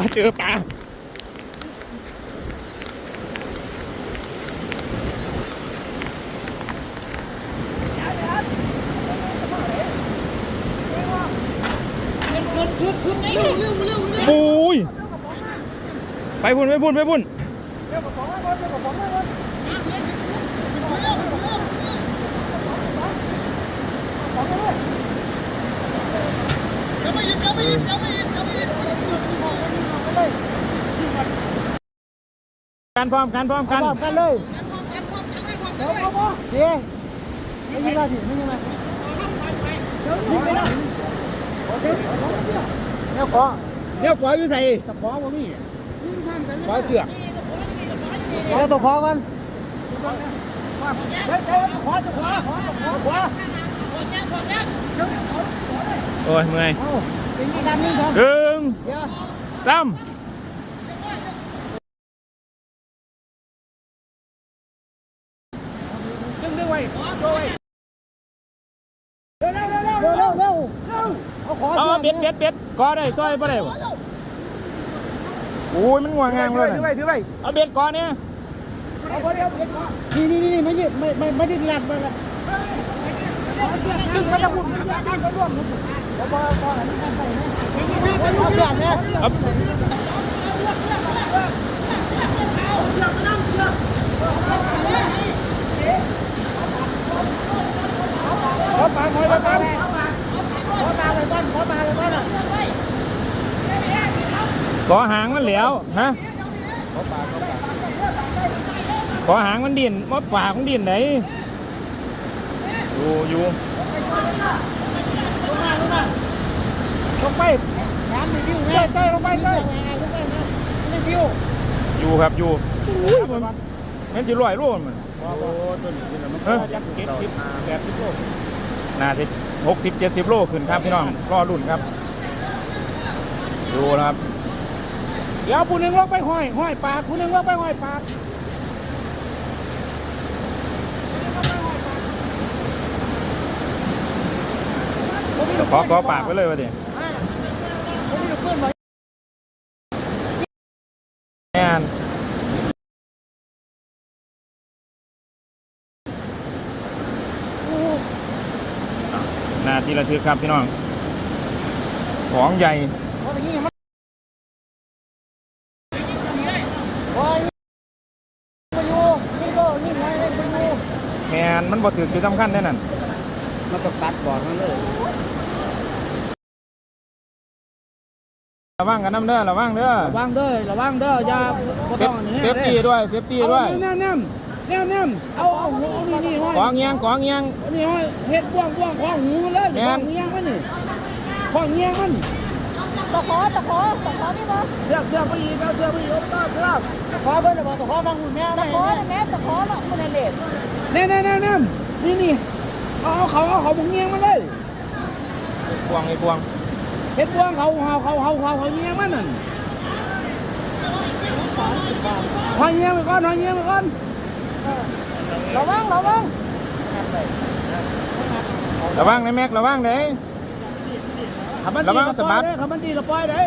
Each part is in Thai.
าเจอปลาปุ้ยไปพุ่นไปพุ่นไปพุ่นกลับไปอีกกลับไปอีกกลับไปอีการพร้อมการพร้อมกันพร้อมกันเลย Cầm, cầm, cầm, cầm lấy, cầm เดี๋ยว lấy. เขาบอกเดี๋ยวไม่ยิงมาสิไม่ยิงมายิงไปแล้วโอเคเนี่ยขอเนี่ยปล่อยอยู่ใส่ตะขอบ่มีปล่อยเสือกเดี๋ยวตะขอกันเฮ้ยเฮ้ยตะขอตะขอขอตะขอขวาโอ้ยเมื่อยเอาเป็นยังไงนี่ครับหนึ่งเดี๋ยวสาม เร็วเร็วเร็วเร็วเร็วเอาขอ เอาเสียเบ็ดเบ็ดเบ็ดกอได้ซอยบ่ได้บ่โอ้ยมันง่วงงางเลยถือไปถือไปเอาเบ็ดกอเนี่ยนี่นี่นี่ไม่ยืดไม่ไม่ไม่ได้หลัดมาละดึงมันจะพุ่งมันจะร่วมพอพอพอนี่กันไปนะเอาเสียเนี่ยเอา ขอปลาหน่อยขอปลาขอปลาเลยบ้านขอปลาเลยบ้านอะ กอหางมันเหลวฮะกอหางมันดิ่นมาปากมันดิ่นไหนอยู่อยู่ลงไปน้ำมีวิวใกล้ใกล้ลงไปใกล้ลงไปนะนี่วิวอยู่ครับอยู่อุ้ยมันมันจะลอยร่วมันโอ้ตัวนี้นี่มันเออจักเก็บสิบแปดสิบโลน่าจะหกสิบเจ็ดสิบโลขึ้นครับพี่น้องรอรุ่นครับ ดูนะครับ เดี๋ยวผู้หนึ่งลงไปห้อยห้อยปากผู้หนึ่งลงไปห้อยปากขอขอปากไว้เลยวะดิผมมีขึ้นมานนาทีละทึกครับพี่น้อง ของใหญ่ เพราะอย่างนี้มันห้อยไปอยู่นี่ก็นี่ไงไปอยู่ แม นมันบ่ถือจุดสำคัญแน่นั่นมันต้องตัดก่อนมันเลยระวังกันน้ำเด้อระวังเด้อระวังเด้อระวังเด้ออย่าเซฟเซฟตี้ด้วย เซฟตี้ด้วยแนมแนมแนมแนมเอาเอาหัวนี่นี่ห้อยของเงียงของเงียง นี่ห้อยเฮ็ดบ้วงบ้วงข้องหูมันเลยแม่ข้อนงเงี้ยงมันนี่ข้องเงี้ยงมันตะขอตะขอตะขอนี่บ่เสือกเสือกไปอีกเอาเสือกไปอีกเอาต้าเสือกขอเพิ่นบอกขอฟังหุ่นแม่ตะไม่ขอนี่แม่ตะขอเนาะมันเล็ด แน่แน่แน่แน่นี่นี่เอาเอาเขาเอาเขาบุงเงี้ยงมันเลยพวงไอ้พวงเฮ็ดบ้วงเขาเขาเขาเขาเขาเขาเงี้ยงมันนั่นหอยเงี้ยงไปก่อนหอยเงี้ยงไปก่อนระวังระวังระวังนะแม็กระวังเด้ขับมันระตีวังละสะปบัอยดเด้ขับมันตีละปอยเด้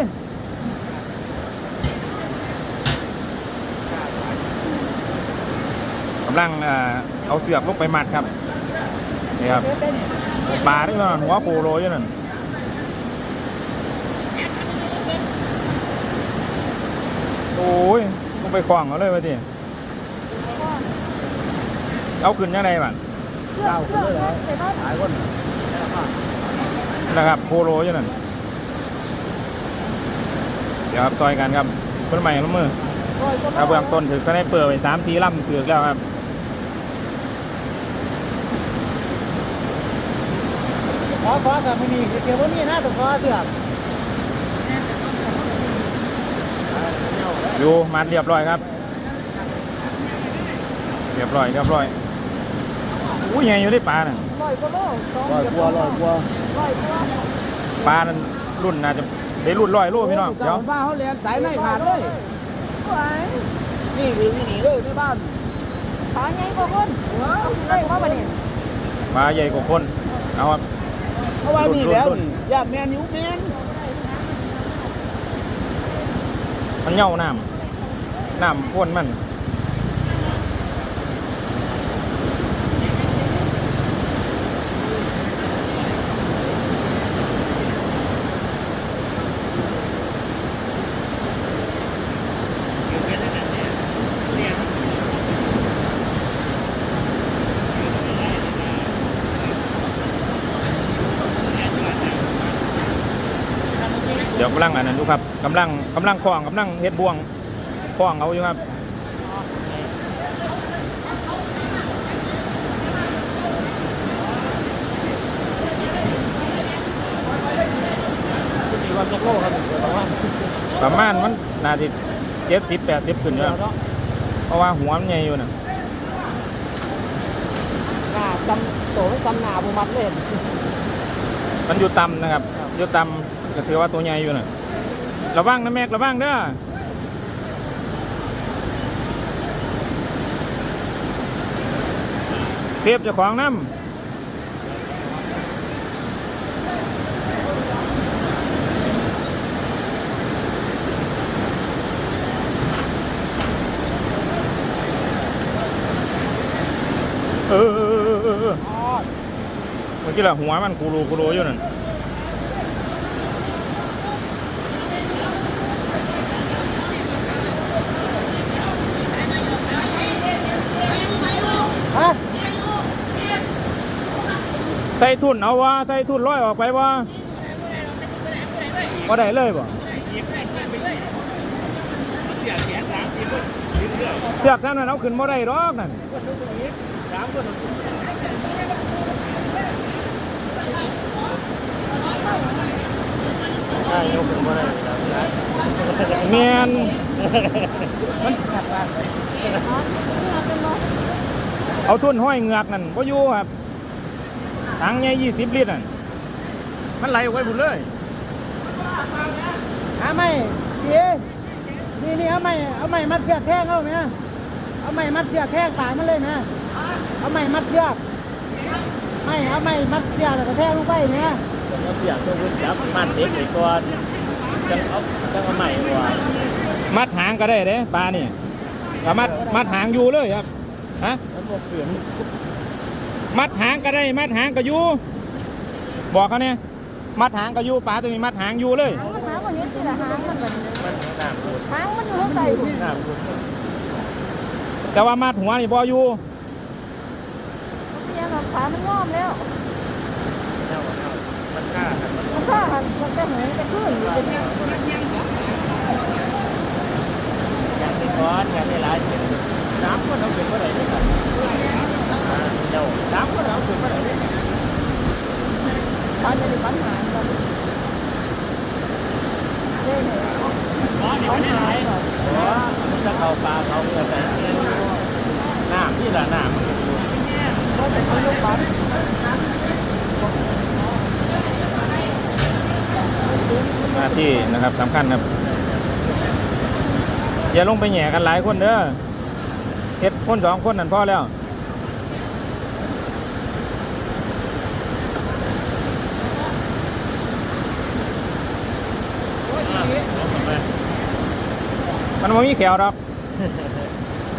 ำลังเอ่อเอาเสือกลงไปมัดครับนี่ครับปลาที่มันหัวโปโลอยู่นั่นโอ้ยลงไปคล้องเขาเลยวะทีเอาขึ้นยังไงบ้างเชือกเชือกนะใส่บ้านหายคนนะครับโปโลอยู่นั่นเดี๋ยวครับต่อยกันครับคนใหม่ละมือถ้าเบื้องต้นถือสไนเปอร์ไปสามสี่ลำถือแล้วครับ ขอขอกับไม่มีเกี่ยวกับนี่นะต้องขอเสือกอยู่มัดเรียบร้อยครับ เรียบร้อยเรียบร้อยอู้ยใหญ่อยู่ได้ปลาน่ะลอยกว่าโลสองลอยกลัวลอยกลัวลอยกว่าอปลานั้นรุ่นน่าจะได้รุ่นร้อยโลพี่น้องเดี๋ยวบ้านเขาเรียนสายไม่ขาดเลยนี่คือวินีเลยในบ้านขาใหญ่กว่าคนได้ว่าบ่เนี่ยปลาใหญ่กว่าคนเอาครับ เพราะว่านี่แล้วนี่ญาติแมนอยู่แมนมันเหย่าน้ำน้ำพ่นมันำลังอันนั้นดูครับกำลังกำลังคล้องกำลังเฮ็ดบ่วงคล้องเอาอยู่ครับสี่วันจะโลครับประมาณประมาณมันน่าจะเจ็ดสิบแปดสิบขึ้นอยู่ครับเพราะว่าหัวมันใหญ่อยู่นะหน้าจำโตไม่จำหน้าบุมัดเลย มันอยู่ต่ำนะครับ อยู่ต่ำ ก็ถือว่าตัวใหญ่อยู่นะระวังนะแม็กระวังเด้อเซฟเจ้าของน้ำเออเออเออเออเออเมื่อกี้ละหัวมันกูรูกูรูอยู่นั่น ใส่ทุนเอาวะใส่ทุนร้อยออกไปวะก็ได้เลยบ่เสือกนั่นนะเอาขึ้นบ่ได้หรอกนั่นเมียนเอาทุนห้อยเหงือกนั่นบ่อยู่ครับ ถังใหญ่ยี่สิบลิตรนั่นมันไหลออกไปหมดเลยหาไม่ดีนี่นี่เอาไม่เอาไม่มัดเสือกแท่งเอาไหมเอาไม่มัดเสือกแท่งปากมันเลยนะเอาไม่มัดเสือกไม่เอาไม่มัดเสือกแล้วก็แท่งลงไปเนี่ยเราเปียกตัวคุณจับมันเด็กไปก่อนจังเอาจังเอาใหม่ว่ามัดหางก็ได้เด้ปลานี่ก็มัดมัดหางอยู่เลยครับฮะมันบ่เปลี่ยน มัดหางก็ได้ มัดหางก็อยู่บอกเขาเนี่ยมัดหางก็อยู่ปลาตัวนี้มัดหางอยู่เลยหางมันหางมันนี้สิละหางมันแบบหางมันอยู่ข้างใต้แต่ว่ามัดหัวนี่บออยู่เสียหลักขามันงอมแล้วมันฆ่ากันมันฆ่าหันมันจะเหยจะขึ้นอยู่เป็นอยากไปก้อนอยากได้หลายเสียน้ำก็เอาขึ้นเมื่อไหร่ด้ครับ เจ้าน้ำก็เอาขึ้นเมื่อไหร่ได้ปัญหาปัญหาแบบเล่นเนี่ยอ๋อนี่ไม่ไหลายเพราะว่ามันจะเข้าปลาเขาเมื่อไหร่น้ำนี่ละน้ำก็จะเอาลูกปันหน้าที่นะครับสำคัญครับอย่าลงไปแหย่กันหลายคนเด้อเฮ็ดคนสองคนนั่นพอแล้ว มันไม่มีแขวดอก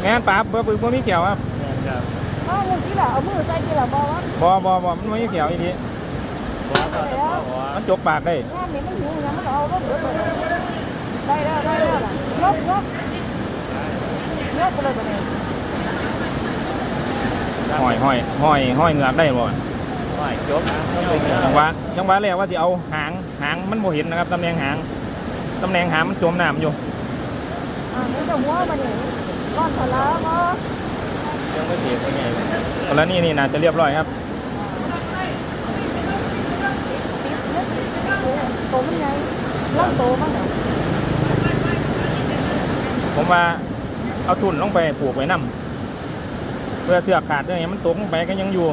แม่นปลาเบื่อปืนไม่มีแขวครับครับเอาเงินที่ละเอามือใส่ที่ละบอกว่าบอบอบอมันไม่มีแขวอีดีหัวก็จะหัวมันจกปากได้งานนี้มันหิวยังมันเอารถเดือดเลยได้แล้วได้แล้วล่ะยกยกยกไปเลยไปเลยห้อยห้อยห้อยห้อยเหงือกได้บ่ห้อยจบต้องเป็นเนื้อจังหวะจังหวะแรกว่าสิเอาหางหางมันบ่เห็นนะครับตำแหน่งหางตำแหน่งหางมันจมน้ำอยู่ อ่านี่จะหัวมาเนี่ยก้อนสลาก็ยังไม่เปียเป็นไงกรณีนี้น่าจะเรียบร้อยครับโตมันใหญ่ลำโตมันเนี่ยผมว่าเอาทุนลงไปปลูกไว้นํเพื่อเสือกขาดเนี่ยมันตกลงไปก็ยังอยู่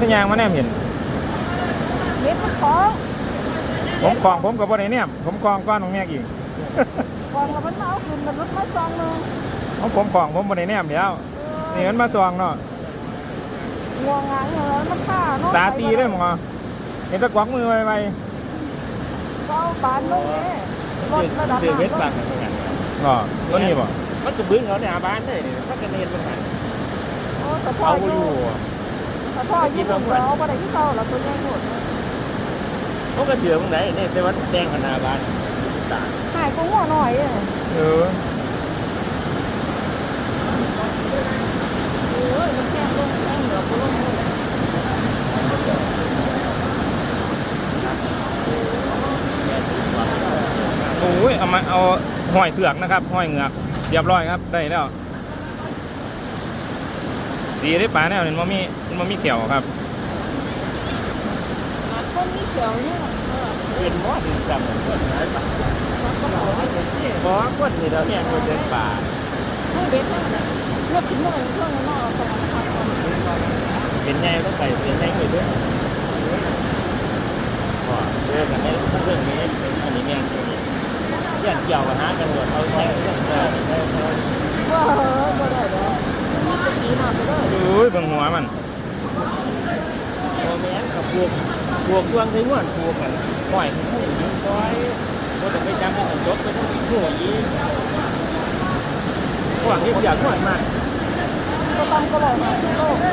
กตัวยางมาแนมเห็นเม็ดมันของผมกองผมกับบ่ได้เนี่ยผมกองก้อนของแม่อีกกองแล้วมันมาเอาขึ้นมันรถมาซองหนึงของผมกองผมบ่ได้เนี่ยเดี๋ยวนี่มันมาซองเนาะงวงงางเลยมันฆ่าเนาะตาตีได้หมอเห็นแตะกวักมือไวก็เอาบานลงนี่รถระดับเดือดเวทน้ำบางกันกันๆอ๋อตัวนี้บ่มันก็บึ้งเขาในอาบ้านได้มันก็เนียนมันหันโอ้แต่พ่อเอาออยู่ยู่ แต่พ่ออยู่คนเดียวเอาไปไหนที่เก่าแล้วตัวใหญ่หมดเขาก็เดือดตรงไหนเนี่ยแต่ว่าแดงขนาดบ้านต่างหายก็หัวหน่อยเองเออโอ้ยมันแข็งลงแข็งเหลือโอ้ยเอามาเอาห้อยเสือกนะครับห้อยเหงือกเรียบร้อยครับได้แล้ว ดีได้ปลาแนวนี้มันบ่มีมันบ่มีเกี่ยวครับต้นนี้เขียวเนี่ยเป็นมอดจำเหมือนคนหายไปบอกว่าคนนี่เราเนี่ยคนเดินป่าไม่เบ็ดนั่นแหละเลือกถึงเมื่อไหร่ช่วงนั้นเอาไปทำก่อนเป็นไงต้องไปเป็นไงไปด้วยก็เรื่องกันในเรื่องนี้เป็นอันนี้เนี่ยเรื่องเกี่ยวกับหากันหมดเอาใช้เรื่องเดินว่าเออบ่ได้เด้อมันจะกี่มาได้ อโอ้ยเบิ่งหัวมันโมเมนต์กับพวกพวกดวงที่ม้วนพวกกันปล่อยให้ผู้หญิงซอยก็จะไปจำเป็นจบไปต้องหัวยีหวังที่อยากม้วนมากก็ต้องก็เลยมาโลกแม่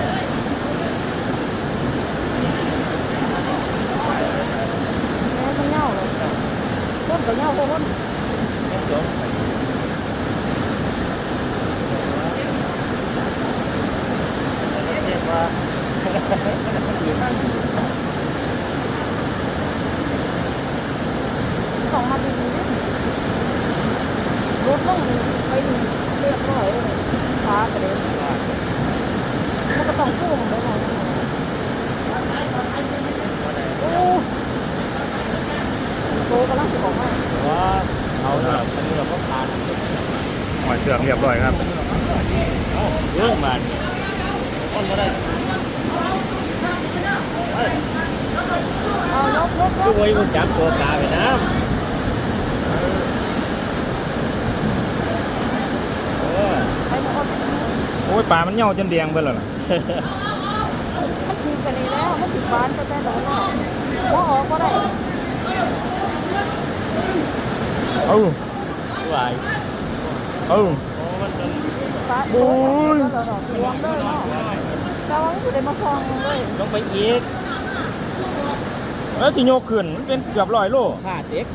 มันเน่าเลยต้นก็เน่าโคนยังจบเรียก ว่าสองมาดีรถต้องไปดูเรียบร้อยฟ้ากระเด็นมันก็ต้องพุ่งไปหน่อยโอ้โตกำลังจะออกว่าเอาเนาะอันนี้เราก็ผ่านหอยเสือกเรียบร้อยครับเรื่องมัน คนก็ได้เอายกยกยคือกไว้มันจับตัวปลาไปน้ำเออไปหมดโอ้ยปลามันเหี่ยวจนแดงเบิดแล้วล่ะมันคือกันนี่แล้วมันถึงบ้านก็แต่โดนแล้วว่าออกก็ได้เอ้าไหวเอ้าโอ้มันเป็นฟ้าโอ้ยแล้วดอกรวงเลยเนาะ แต่ว่ามันจะได้มาฟองเลยต้องไปอีก แล้วสิโยกขึ้นมันเป็นเกือบร้อยโลผ้าเด็ก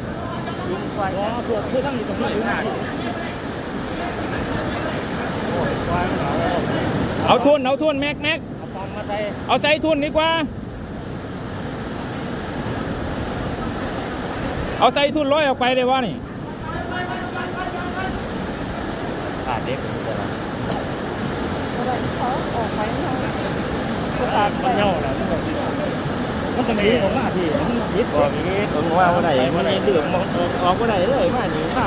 ยุงไฟอ๋อเพื่อเพื่อตั้งอยู่ตรงนี้อยู่หน้าโอ้ยไฟมันเหรอเอาทุนเอาทุนแม็กแม็กเอาฟองมาใส่เอาใจทุนดีกว่า เอาใจทุนร้อยออกไปได้วะนี่ผ้าเด็กเดี๋ยวนะได้เขาออกไป เนามันเน่าแล้วมันก็มันจะมีของหน้าที่มันยิดบ่มีผมว่าว่าได้มันนี่ดื่มมันออกบ่ได้เลยมานี่ถ้า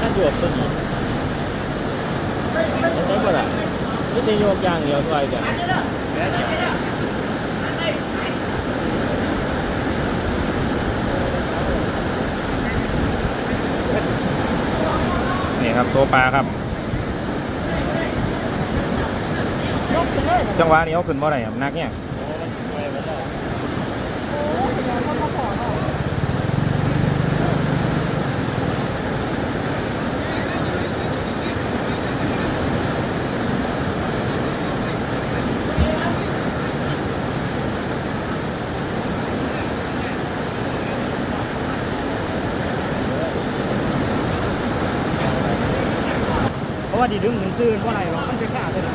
ถ้าเดือดตัวนี้มันได้บ่ล่ะนี่จะโยกย่างเดียวซอยกันนี่ครับตัวปลาครับ ย กไปเลยจังหวะนี้เอาขึ้นบ่ได้ครับนักเนี่ยโอ้ยเดี๋ยวเขามาขอเนาะเพราะว่าดีดึงหนึ่งคืนเพราะอะไรหรอมันจะฆ่าได้หรอ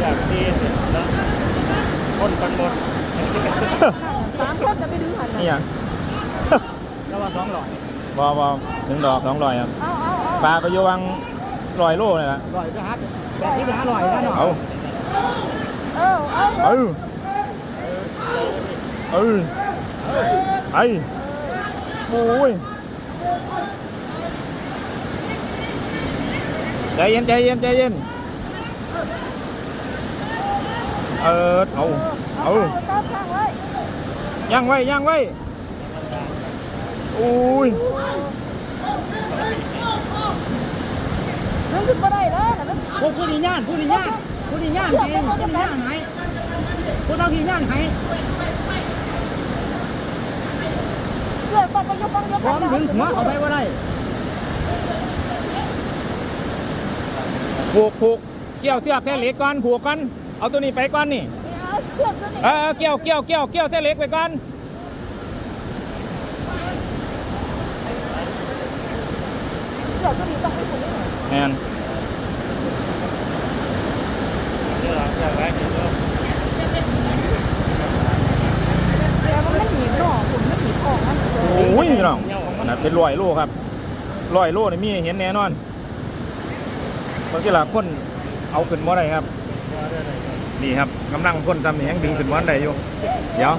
อยากดีเสร็จแล้ว คนกันหมดสามคนจะไปดึงหันนี่นะยังแล้วว่าสองหลอดบอบอหนึ่งดอกสองร้อยครับเอาเอาเอาปลาก็อยู่วังร้อยโลเลยละลอยไปฮัทแบบนี้ไปฮัทลอยนะหน่อยเอาเออเอาเออเออไปโอ้ยใจเย็นใจเย็นใจเย็นเออเอา เอาตั้งข้างไว้ย่างไว้ย่างไว้โอ้ยมันขึ้นมาได้แล้วมันพวกผู้นิญาณผู้นิญาณผู้นิญาณจริงผู้นิญาณไหนผู้ต้องนิญาณไหนเกิดปังไปยกปังยกพร้อมถึงหัวเอาไปว่าได้ผูกผูกเกี่ยวเชือกแท่เหล็กก่อนผูกกัน เอาตัวนี้ไปก่อนนี่ เกิดตัวนี้เออเออเกี่ยวเกี่ยวเกี่ยวเกี่ยวแท่เล็กไปก่อนเกิดตัวนี้ต้องให้คนนี้แมนแต่มันไม่หนีหนอผมไม่หนีออกมันโอ้ยพี่น้องน่ะเป็นรอยโลครับรอยโลนี่มีให้เห็นแน่นอนบางทีละคนเอาขึ้นมาได้ครับ นี่ครับกำลังพ่นซ้ำนี่ยังดึงขึ้นมาได้อยู่เดี๋ยว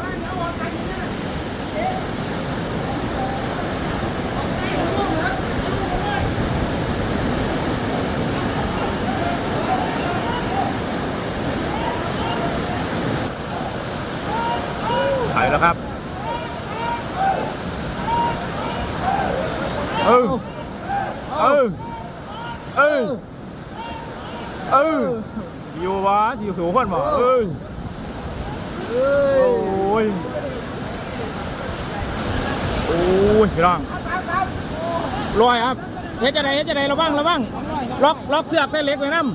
ถ่ายแล้วครับเออเออเออเออ อยู่วะอยู่สูงคนบ่เอ้ยโอ้ยโอ้ยพี่น้องลอยครับเฮ็ดจะไดเฮ็ดจะไดระวังระวังล็อกล็อกเสือกเส้นเล็กไว้น้ำ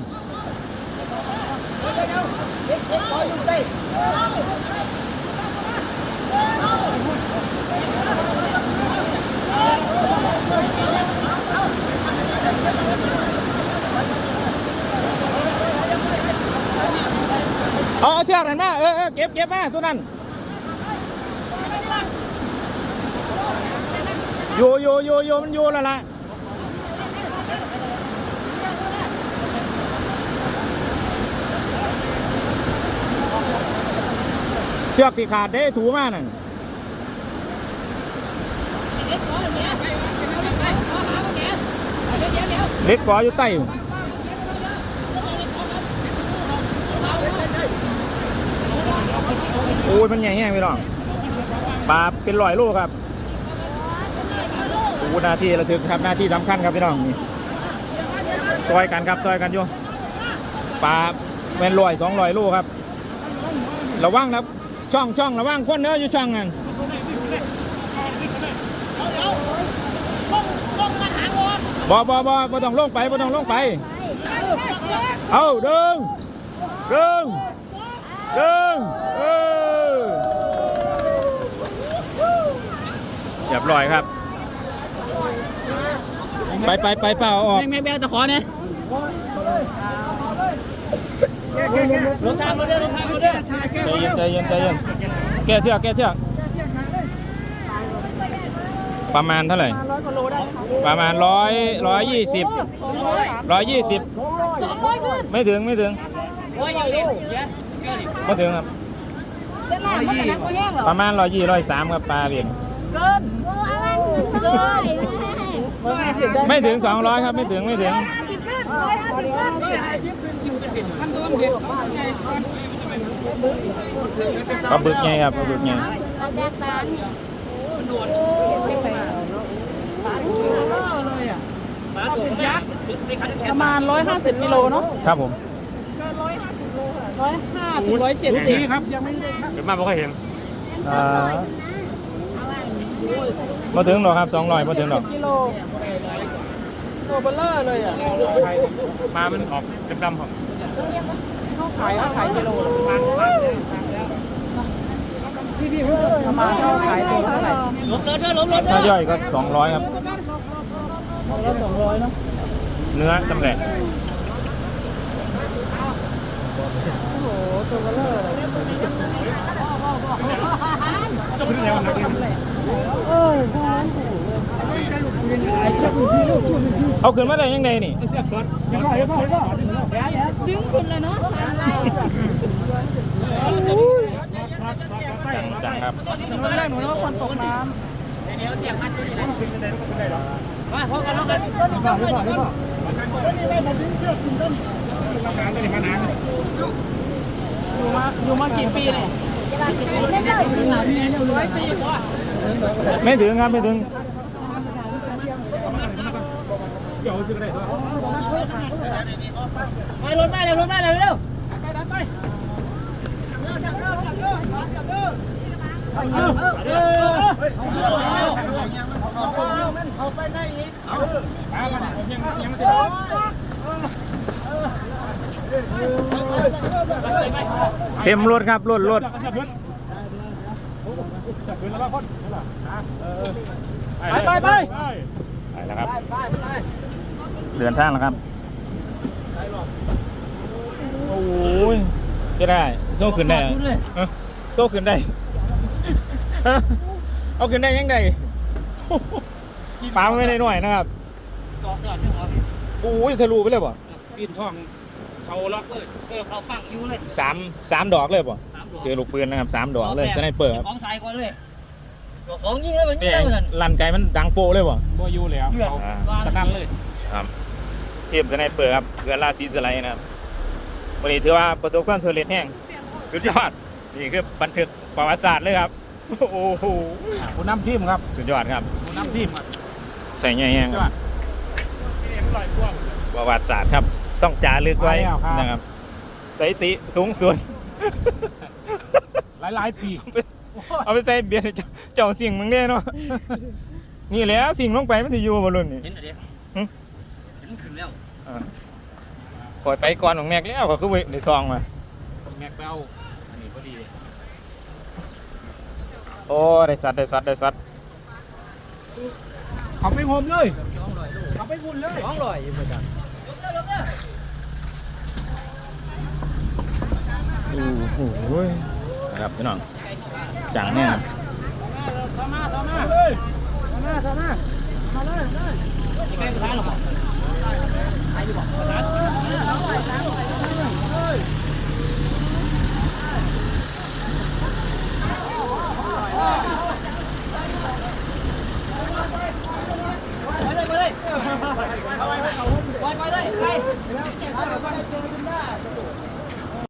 เอาเอเชือกนั่นมาเออเออเก็บเก็บมาตัวนั้นโยโยโยโยมันโยแล้วล่ะเชือกสีขาดเด้ถูมานั่นเล็กกว่าอยู่ใต้อยู่ โอ้ยมันใหญ่แห้งพี่น้องปลาเป็นร้อยโลครับโอ้หน้าที่ระทึกครับหน้าที่สำคัญครับพี่น้องนี่ซอยกันครับซอยกันอยู่ปลาเป็นร้อยสองร้อยโลครับ ระวังครับช่องช่องระวังคนเนื้ออยู่ช่องนั่นบอบอบอบอต้องลงไปบอต้องลงไป เอาดึงดึงดึงเออเรียบร้อยครับ ไปไปไปเปล่าเอาออก แม่แม่ตะขอเนี่ยลงทางมาเด้อลงทางมาเด้อใจเย็นใจเย็นใจเย็นแก้เชือกแก้เชือกประมาณเท่าไหร่ร้อยกว่าโลได้ค่ะประมาณร้อยร้อยยี่สิบสองร้อยร้อยยี่สิบสองร้อยขึ้นไม่ถึงไม่ถึงว่าอย่างนี้ไม่ถึงครับเป็นหน้ามันจะนักก็แห้งเหรอประมาณร้อยยี่ร้อยสามครับปลาเรียนเกิน ได้ไม่ถึงสองร้อยครับไม่ถึงไม่ถึงห้าสิบขึ้นร้อยห้าสิบขึ้นปลาบึกไงครับปลาบึกไงประมาณร้อยห้าสิบกิโลเนาะครับผมร้อยห้าสิบโลค่ะร้อยห้าถึงร้อยเจ็ดสิบครับเดี๋ยวมาไม่ค่อยเห็นอ่า มาถึงหรอกครับสองร้อยมาถึงหรอก กิโลตัวเบลเลอร์เลยอะมามันออกดำๆครับเขาขายเขาขายกิโลพี่พี่ประมาณเขาขายตัวเท่าไหร่ลบเลยเด้อลบเลยถ้าย่อยก็สองร้อยครับละสองร้อยเนาะเนื้อจำแหลกโอ้โหตัวเบลเลอร์เลย ก็ เอาขึ้นมาได้ยังไงนี่ดึงคุณเลยเนาะจังครับแรกหนูนึกว่าคนตกน้ำเนี้ยเสียงมันอยู่ไหนมาพอกันแล้วกันอยู่มาอยู่มากี่ปีเนี่ย ร้อยปีกว่าไม่ถึงครับไม่ถึงไปรถมาเร็วรถมา เร็วเร็วเขาไปได้อีกเต็มรถครับรถรถไปไปไปไปแล้วครับเดินทางแล้วครับโอ้ยไม่ได้โตขึ้นได้เอ้าโตขึ้นได้เอาขึ้นได้ยังไงปาไม่ได้หน่อยนะครับกองเสือนี่เหรอโอ้ยทะลุไปเลยป่ะปีนทอง เขาล็อกเลยเออเขาปังอยู่เลยสามสามดอกเลยป่ะสามดอกเจอลูกปืนนะครับสามดอกเลยสไนเปอร์ครับของใส่ก่อนเลยของยิงแล้วมันยิเนี่งยแล้วเหมือนลั่นไกมันดังโปเลยป่ะบ่อยู่แล้วอ่าสนั่นเลยครับทีมสไนเปอร์ครับเกือราศีสไลด์นะครับวันนี้ถือว่าประสบความสำเร็จแห่งสุดยอดนี่คือบันทึกประวัติศาสตร์เลยครับโอ้โหผู้นำทีมครับสุดยอดครับผู้นำทีมครับใส่แง่แห้งยอดเอ็มลอยพ่วงประวัติศาสตร์ครับ ต้องจารึกไว้มาแล้วครับ นะครับสถิติสูงสุด หลายหลายๆปี เอาไปใส่เบียร์เจ้าเจ้าสิ่งมึงเนี่ยเนาะ นี่แหล้วสิ่งลงไปมันจะอยู่บนรุ่นนี่ เห็นอะไรหึ เห็นขึ้นแล้วอ่าปล่อยไปก่อนของแม็กแล้วก็คือไปในซองมา แม็กเบลอันนี้พอดีเลยโอ้ได้สัตว์ได้สัตว์ได้สัตว์เขาไปโฮมเลยเขาไปวุ่นเลย โอ้โหนะครับพี่น้องจังเนี่ยครับทำมาทำมาเฮ้ยทำมาทำมามาเลยเลยนี่แกงกระทะหรอเปล่าไปเลยไปเลยไปไปเลยไป